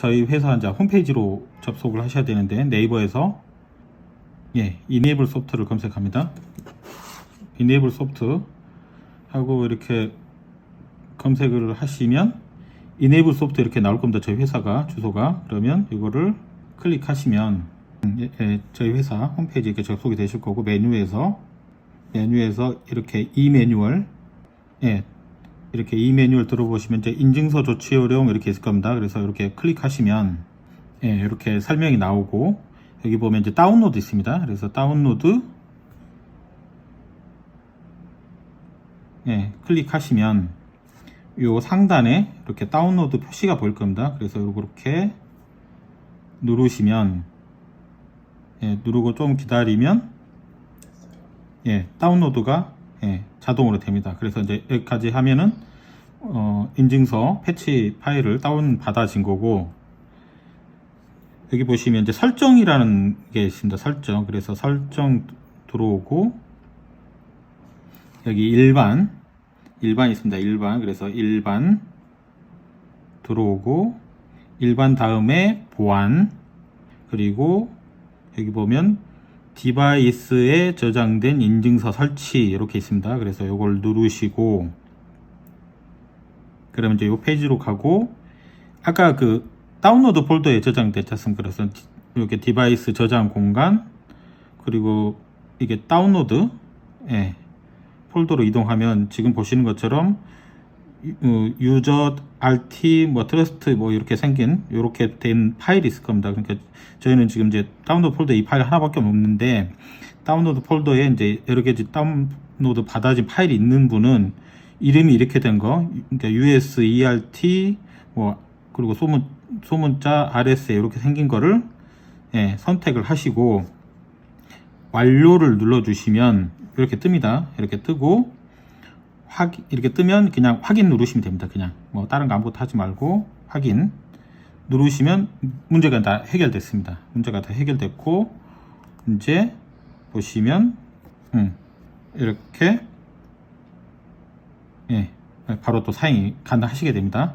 저희 회사 이제 홈페이지로 접속을 하셔야 되는데 네이버에서 예, 이네이블 소프트를 검색합니다. 이네이블 소프트 하고 이렇게 검색을 하시면 이네이블 소프트 이렇게 나올 겁니다. 저희 회사가 주소가 그러면 이거를 클릭하시면 음, 예, 예, 저희 회사 홈페이지 이렇게 접속이 되실 거고 메뉴에서 메뉴에서 이렇게 이 매뉴얼 예, 이렇게 이 매뉴얼 들어보시면 이제 인증서 조치 요령 이렇게 있을 겁니다. 그래서 이렇게 클릭하시면 예, 이렇게 설명이 나오고 여기 보면 이제 다운로드 있습니다. 그래서 다운로드 예, 클릭하시면 요 상단에 이렇게 다운로드 표시가 보일 겁니다. 그래서 이렇게 누르시면 예, 누르고 좀 기다리면 예, 다운로드가 예, 자동으로 됩니다. 그래서 이제 여기까지 하면은 어, 인증서 패치 파일을 다운 받아진 거고 여기 보시면 이제 설정이라는 게 있습니다. 설정. 그래서 설정 들어오고 여기 일반 일반 있습니다. 일반. 그래서 일반 들어오고 일반 다음에 보안 그리고 여기 보면 디바이스에 저장된 인증서 설치 이렇게 있습니다. 그래서 이걸 누르시고 그러면 이제 이 페이지로 가고 아까 그 다운로드 폴더에 저장됐지 않습니까? 그래서 이렇게 디바이스 저장 공간 그리고 이게 다운로드 예, 폴더로 이동하면 지금 보시는 것처럼 유- 어, 유저 RT 뭐 트러스트 뭐 이렇게 생긴 이렇게 된 파일이 있을 겁니다. 그러니까 저희는 지금 이제 다운로드 폴더 이 파일 하나밖에 없는데 다운로드 폴더에 이제 여러 가지 다운로드 받아진 파일이 있는 분은 이름이 이렇게 된 거, 그러니까 US ERT 뭐 그리고 소문 소문자 RSA 이렇게 생긴 거를 예, 선택을 하시고 완료를 눌러 주시면 이렇게 뜹니다. 이렇게 뜨고 확 이렇게 뜨면 그냥 확인 누르시면 됩니다. 그냥 뭐 다른 거 아무것도 하지 말고 확인 누르시면 문제가 다 해결됐습니다. 문제가 다 해결됐고 이제 보시면 음, 이렇게 예, 바로 또 사용이 가능하시게 됩니다.